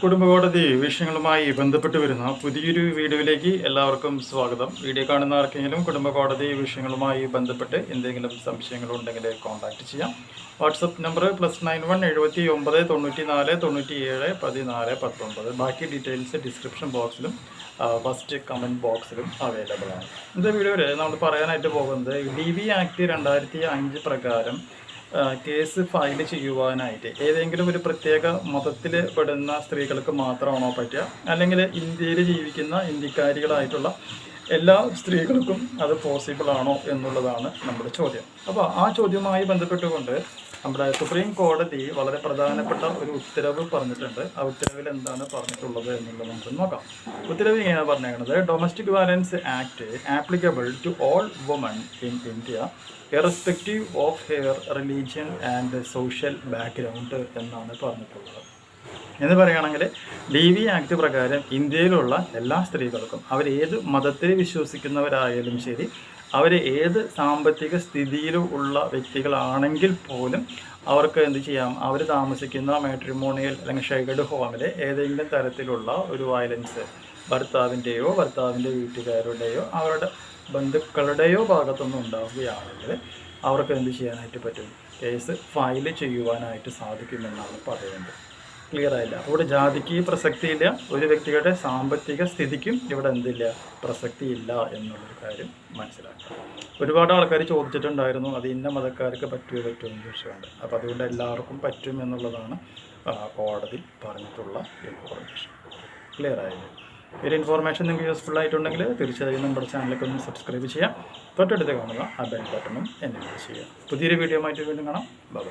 കുടുംബകോടതി വിഷയങ്ങളുമായി ബന്ധപ്പെട്ട് വരുന്ന പുതിയൊരു വീഡിയോയിലേക്ക് എല്ലാവർക്കും സ്വാഗതം. വീഡിയോ കാണുന്ന ആർക്കെങ്കിലും കുടുംബകോടതി വിഷയങ്ങളുമായി ബന്ധപ്പെട്ട് എന്തെങ്കിലും സംശയങ്ങളുണ്ടെങ്കിൽ കോൺടാക്ട് ചെയ്യാം. WhatsApp number plus nine one എഴുപത്തി ഒമ്പത് തൊണ്ണൂറ്റി നാല് തൊണ്ണൂറ്റി ഏഴ് പതിനാല് പത്തൊമ്പത് ബാക്കി ഡീറ്റെയിൽസ് ഡിസ്ക്രിപ്ഷൻ ബോക്സിലും ഫസ്റ്റ് കമന്റ് ബോക്സിലും അവൈലബിൾ ആണ്. ഇന്നത്തെ വീഡിയോയിൽ നമ്മൾ പറയാനായിട്ട് പോകുന്നത് ഡി ബി ആക്ട് രണ്ടായിരത്തി അഞ്ച് പ്രകാരം കേസ് ഫയൽ ചെയ്യുവാനായിട്ട് ഏതെങ്കിലും ഒരു പ്രത്യേക മതത്തിൽ പെടുന്ന സ്ത്രീകൾക്ക് മാത്രമാണോ പറ്റുക? അല്ലെങ്കിൽ ഇന്ത്യയിൽ ജീവിക്കുന്ന ഇന്ത്യക്കാരികളായിട്ടുള്ള എല്ലാ സ്ത്രീകൾക്കും അത് പോസിബിൾ ആണോ എന്നുള്ളതാണ് നമ്മുടെ ചോദ്യം. അപ്പോൾ ആ ചോദ്യവുമായി ബന്ധപ്പെട്ടുകൊണ്ട് നമ്മുടെ സുപ്രീം കോടതി വളരെ പ്രധാനപ്പെട്ട ഒരു ഉത്തരവ് പറഞ്ഞിട്ടുണ്ട്. ആ ഉത്തരവിൽ എന്താണ് പറഞ്ഞിട്ടുള്ളത് എന്നുള്ളത് നമുക്ക് നോക്കാം. ഉത്തരവ് ഇങ്ങനെ പറഞ്ഞേക്കുന്നത് domestic violence act applicable to all woman in India irrespective of her religion and social background എന്നാണ് പറഞ്ഞിട്ടുള്ളത്. എന്ന് പറയുകയാണെങ്കിൽ ഡി വി ആക്ട് പ്രകാരം ഇന്ത്യയിലുള്ള എല്ലാ സ്ത്രീകൾക്കും അവർ ഏത് മതത്തിൽ വിശ്വസിക്കുന്നവരായാലും ശരി അവർ ഏത് സാമ്പത്തിക സ്ഥിതിയിലും ഉള്ള വ്യക്തികളാണെങ്കിൽ പോലും അവർക്ക് എന്ത് ചെയ്യാം? അവർ താമസിക്കുന്ന മാട്രിമോണിയൽ അല്ലെങ്കിൽ ഷെയ്ഡ് ഹോമിൽ ഏതെങ്കിലും തരത്തിലുള്ള ഒരു വയലൻസ് ഭർത്താവിന്റെയോ ഭർത്താവിന്റെ വീട്ടുകാരുടെയോ അവരുടെ ബന്ധുക്കളുടെയോ ഭാഗത്തൊന്നും ഉണ്ടാവുകയാണെങ്കിൽ അവർക്ക് എന്ത് ചെയ്യാനായിട്ട് പറ്റും? കേസ് ഫയൽ ചെയ്യുവാനായിട്ട് സാധിക്കുമെന്നാണ് പറയുന്നത്. ക്ലിയർ ആയില്ല. അപ്പോൾ ഇവിടെ ജാതിക്ക് പ്രസക്തിയില്ല ഒരു വ്യക്തികളുടെ സാമ്പത്തിക സ്ഥിതിക്കും ഇവിടെ എന്തില്ല? പ്രസക്തി ഇല്ല എന്നുള്ളൊരു കാര്യം മനസ്സിലാക്കുക ഒരുപാട് ആൾക്കാർ ചോദിച്ചിട്ടുണ്ടായിരുന്നു അത് ഇന്ന മതക്കാർക്ക് പറ്റുമോ പറ്റുമോ എന്ന് ചോദിച്ചുകൊണ്ട് അപ്പോൾ അതുകൊണ്ട് എല്ലാവർക്കും പറ്റും എന്നുള്ളതാണ് കോടതി പറഞ്ഞിട്ടുള്ള ഇൻഫോർമേഷൻ ക്ലിയർ ആയില്ലേ? ഒരു ഇൻഫോർമേഷൻ നിങ്ങൾക്ക് യൂസ്ഫുൾ ആയിട്ടുണ്ടെങ്കിൽ തീർച്ചയായും നമ്മുടെ ചാനലൊക്കെ ഒന്ന് സബ്സ്ക്രൈബ് ചെയ്യാം തൊട്ടടുത്ത് കാണുക ആ ബെൽ ബട്ടണും എന്നെ ചെയ്യുക പുതിയൊരു വീഡിയോ ആയിട്ട് വീണ്ടും കാണാം. ബൈ